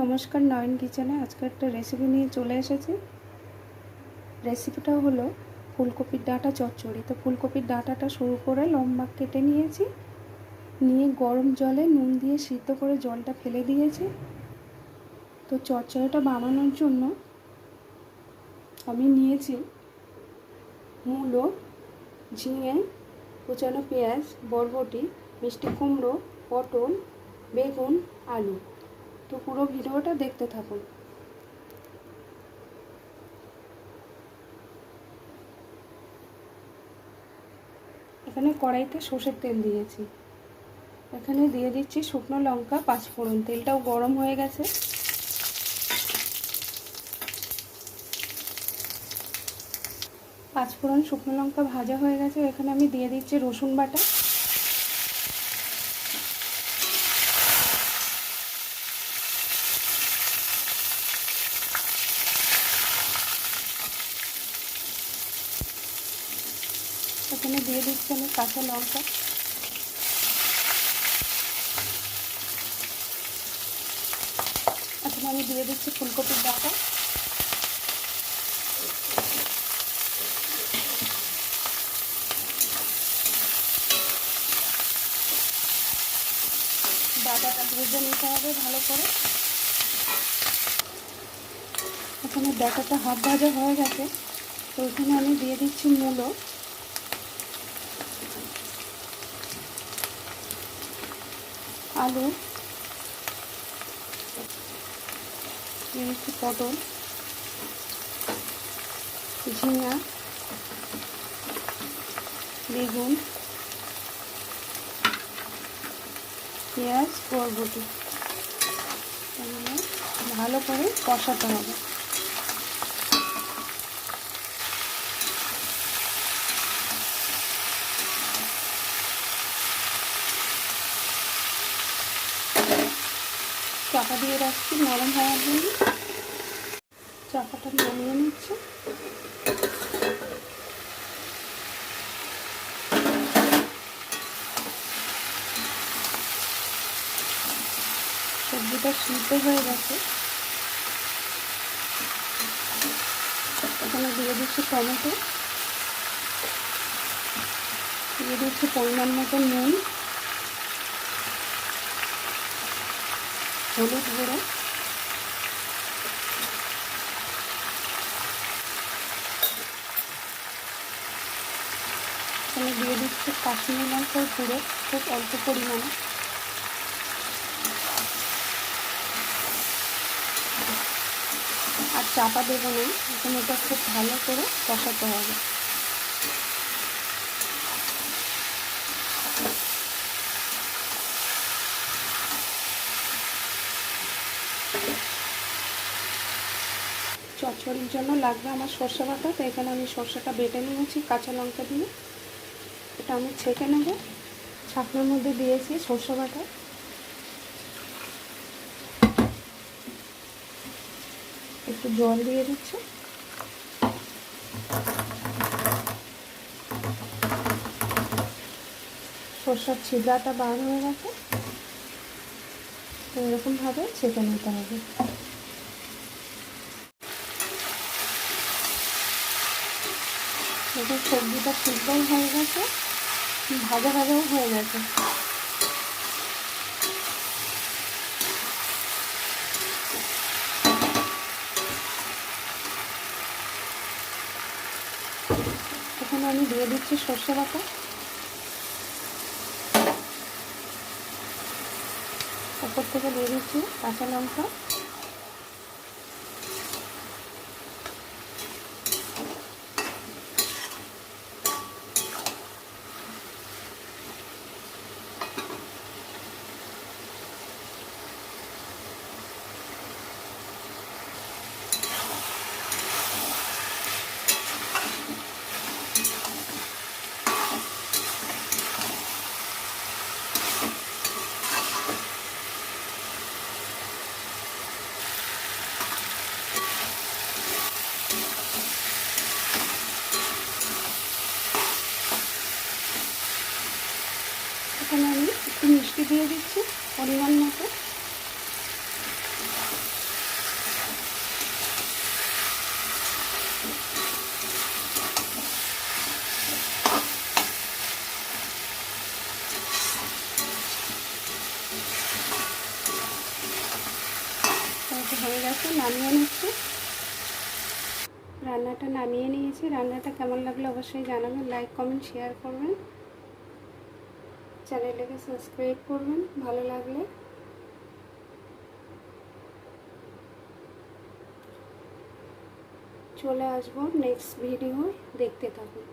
নমস্কার নয়ন কিচেনে আজকে একটা রেসিপি নিয়ে চলে এসেছি। রেসিপিটা হলো ফুলকপির ডাঁটা চচ্চড়ি। তো ফুলকপির ডাঁটাটা শুরু করে লম্বা কেটে নিয়েছি। নিয়ে গরম জলে নুন দিয়ে সিদ্ধ করে জলটা ফেলে দিয়েছি। তো চচ্চড়িটা বানানোর জন্য আমি নিয়েছি মূলো, ঝিঙে, কুচানো পেঁয়াজ, বরবটি, মিষ্টি কুমড়ো, পটল, বেগুন, আলু। তো পুরো ভিডিওটা দেখতে থাকুন। এখানে কড়াইতে সর্ষের তেল দিয়েছি। এখানে দিয়ে দিচ্ছি শুকনো লঙ্কা, পাঁচফোড়ন তেলটাও গরম হয়ে গেছে। পাঁচফোড়ন শুকনো লঙ্কা ভাজা হয়ে গেছে। এখানে আমি দিয়ে দিচ্ছি রসুন বাটা। এখানে দিয়ে দিচ্ছি আমি কাঁচা লঙ্কা। এখন আমি দিয়ে দিচ্ছি ফুলকপির ডাটা। ডাটাটা ভেজে নিতে হবে ভালো করে। এখানে ডাটাটা হাফ ভাজা হয়ে গেছে। তো এখানে আমি দিয়ে দিচ্ছি মূলো। আলু দিয়েছি পটল ঝিঙা বেগুন পেঁয়াজ বরবটি। ভালো করে কষাতে হবে। চাপা দিয়ে রাখছি, নরম হওয়ার জন্য। চাপাটা নামিয়ে নিচ্ছি। সবজিটা সিদ্ধ হয়ে গেছে। এখানে দিয়ে দিচ্ছি টমেটো। দিয়ে দিচ্ছি পরিমাণ মতো নুন। হলুদ গুঁড়ো। এখানে দিয়ে দিচ্ছি কাশ্মীরি লঙ্কার গুঁড়ো, খুব অল্প পরিমাণে। আর চাপা দেবো না, এখন এটা খুব ভালো করে কষাতে হবে। চচ্চড়ির জন্য লাগবে আমার সর্ষে বাটা, তো এখানে আমি সর্ষেটা বেটে নিয়েছি, কাঁচা লঙ্কা দিয়ে। এটা আমি ছেঁকে নেব। ছাকনার মধ্যে দিয়েছি সর্ষে বাটা। একটু জল দিয়ে দিচ্ছি। সর্ষার ছিদ্রাটা বার হয়ে গেছে। এরকমভাবে ছেঁকে নিতে হবে। সবজিটা সিদ্ধও হয়ে গেছে, ভাজা ভাজাও হয়ে গেছে। এখানে আমি দিয়ে দিচ্ছি সর্ষে বাটা। ওপর থেকে দিয়ে দিচ্ছি কাঁচা লঙ্কা। দিয়ে দিচ্ছি পরিমাণ মতো। হয়ে গেছে, নামিয়ে নিচ্ছি। রান্নাটা নামিয়ে নিয়েছি। রান্নাটা কেমন লাগল অবশ্যই জানাবেন। লাইক কমেন্ট শেয়ার করবেন। চ্যানেলটাকে সাবস্ক্রাইব করবেন ভালো লাগলে। চলে আসব নেক্সট ভিডিও দেখতে থাকুন।